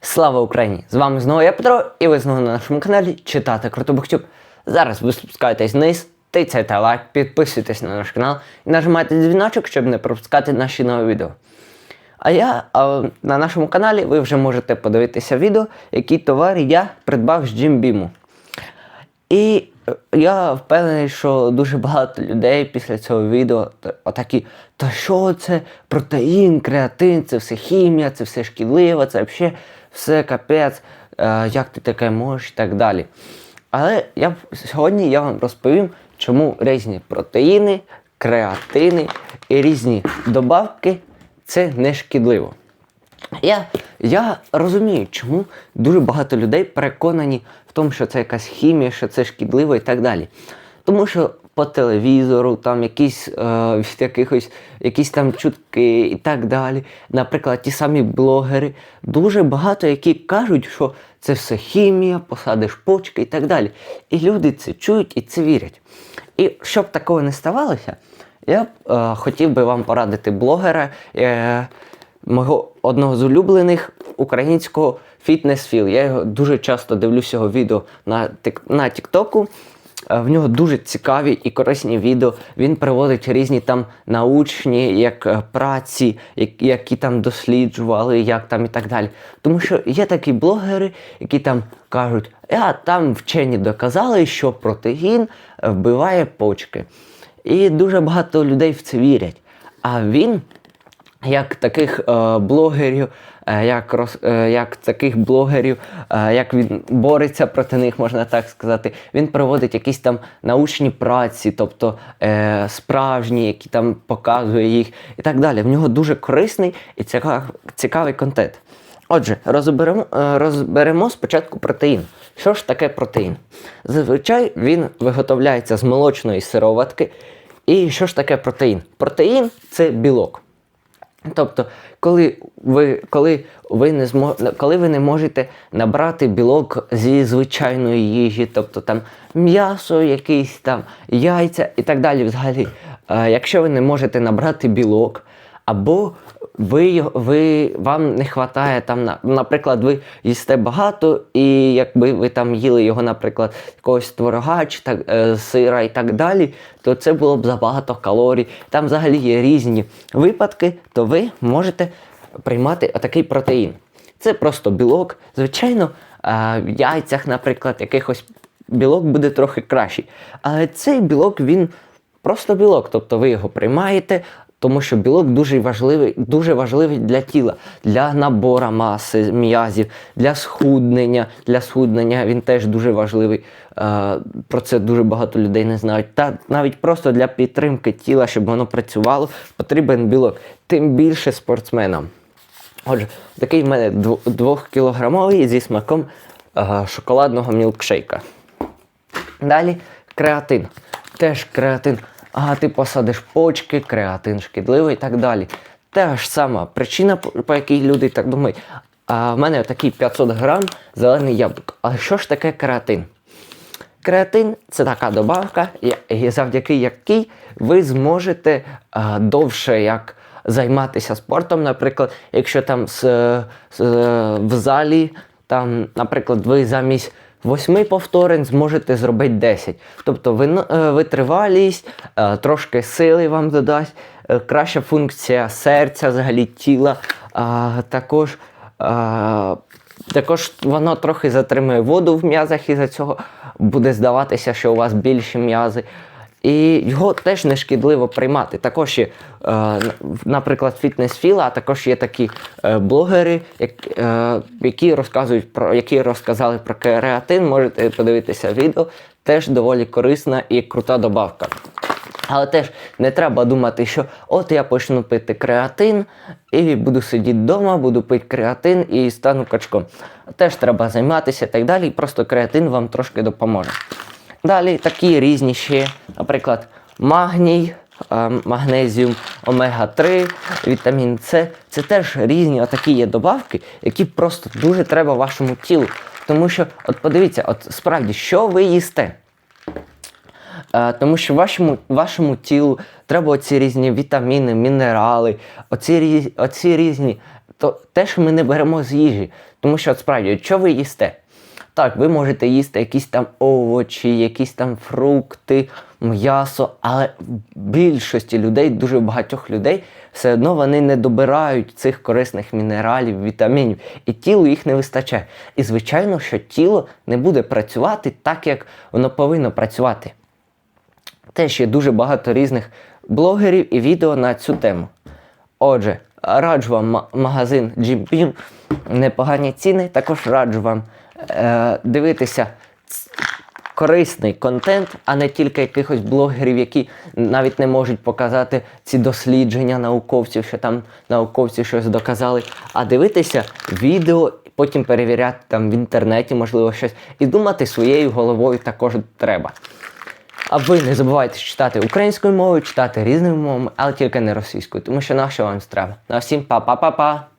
Слава Україні! З вами знову я Петро, і ви знову на нашому каналі Читати Крутобухтюб. Зараз ви спускаєтесь вниз, тицяйте лайк, підписуйтесь на наш канал і нажимайте дзвіночок, щоб не пропускати наші нові відео. А я а, на нашому каналі ви вже можете подивитися відео, які товари я придбав з Джимбіму. І е, я впевнений, що дуже багато людей після цього відео отакі, та що це протеїн, креатин, це все хімія, це все шкідливо, це взагалі все капець, е, як ти таке можеш і так далі. Але я сьогодні я вам розповім, чому різні протеїни, креатини і різні добавки це не шкідливо. Я, я розумію, чому дуже багато людей переконані в тому, що це якась хімія, що це шкідливо і так далі. Тому що по телевізору, там якісь е, від якихось, якісь там чутки і так далі. Наприклад, ті самі блогери, дуже багато які кажуть, що це все хімія, посадиш почки і так далі. І люди це чують і це вірять. І щоб такого не ставалося, я б е, хотів би вам порадити блогера. Е, мого одного з улюблених українського фітнес-філ. Я його дуже часто дивлюся його відео на, тик- на Тіктоку. Е, В нього дуже цікаві і корисні відео. Він приводить різні там научні як е, праці, як- які там досліджували, як там і так далі. Тому що є такі блогери, які там кажуть, а там вчені доказали, що протеїн е, вбиває почки. І дуже багато людей в це вірять. А він як таких е, блогерів, як, роз, е, як таких блогерів, е, як він бореться проти них, можна так сказати. Він проводить якісь там научні праці, тобто е, справжні, які там показує їх і так далі. В нього дуже корисний і цікав, цікавий контент. Отже, розберемо, е, розберемо спочатку протеїн. Що ж таке протеїн? Зазвичай він виготовляється з молочної сироватки. І що ж таке протеїн? Протеїн це білок. Тобто, коли ви, коли ви, не змо, коли ви не можете набрати білок зі звичайної їжі, тобто там м'ясо, якісь там яйця і так далі. Взагалі, якщо ви не можете набрати білок, або ви, ви, вам не вистачає там, наприклад, ви їсте багато, і якби ви там їли його, наприклад, якогось творога чи так, е, сира і так далі, то це було б забагато калорій. Там взагалі є різні випадки, то ви можете приймати отакий протеїн. Це просто білок. Звичайно, е, в яйцях, наприклад, якихось білок буде трохи кращий. Але цей білок він просто білок, тобто ви його приймаєте. Тому що білок дуже важливий, дуже важливий для тіла, для набору маси м'язів, для схуднення. Для схуднення він теж дуже важливий. Е, про це дуже багато людей не знають. Та навіть просто для підтримки тіла, щоб воно працювало, потрібен білок. Тим більше спортсменам. Отже, такий в мене дво- двохкілограмовий зі смаком е, шоколадного мілкшейка. Далі креатин. Теж креатин. А ти посадиш почки, креатин шкідливий і так далі. Та ж сама причина, по якій люди так думають. А в мене такий 500 грам зелений яблук. А що ж таке креатин? Креатин це така добавка, завдяки якій ви зможете довше як займатися спортом. Наприклад, якщо там в залі, там, наприклад, ви замість восьми повторень зможете зробити 10. Тобто е, витривалість, е, трошки сили вам додасть, е, краща функція серця, взагалі тіла, також. також воно трохи затримує воду в м'язах, і за цього буде здаватися, що у вас більші м'язи. І його теж не шкідливо приймати. Також є, е, наприклад, фітнес-філа, а також є такі е, блогери, е, які розказують про які розказали про креатин. Можете подивитися відео. Теж доволі корисна і крута добавка. Але теж не треба думати, що от я почну пити креатин і буду сидіти вдома, буду пити креатин і стану качком. Теж треба займатися і так далі. і Просто креатин вам трошки допоможе. Далі такі різні ще, наприклад, магній, е, магнезіум, омега-3, вітамін С. Це теж різні отакі є добавки, які просто дуже треба вашому тілу. Тому що, от подивіться, от справді, що ви їсте? Е, Тому що вашому, вашому тілу треба оці різні вітаміни, мінерали, оці, оці різні то те, що ми не беремо з їжі. Тому що от справді, що ви їсте? Так, ви можете їсти якісь там овочі, якісь там фрукти, м'ясо, але в більшості людей, дуже багатьох людей, все одно вони не добирають цих корисних мінералів, вітамінів, і тілу їх не вистачає. І звичайно, що тіло не буде працювати так, як воно повинно працювати. Теж є дуже багато різних блогерів і відео на цю тему. Отже, раджу вам магазин Jim Beam, непогані ціни. Також раджу вам е, дивитися корисний контент, а не тільки якихось блогерів, які навіть не можуть показати ці дослідження науковців, що там науковці щось доказали, а дивитися відео, потім перевіряти там в інтернеті, можливо, щось, і думати своєю головою також треба. А ви не забувайте читати українською мовою, читати різними мовами, але тільки не російською, тому що на що вам треба. На всім па-па-па-па!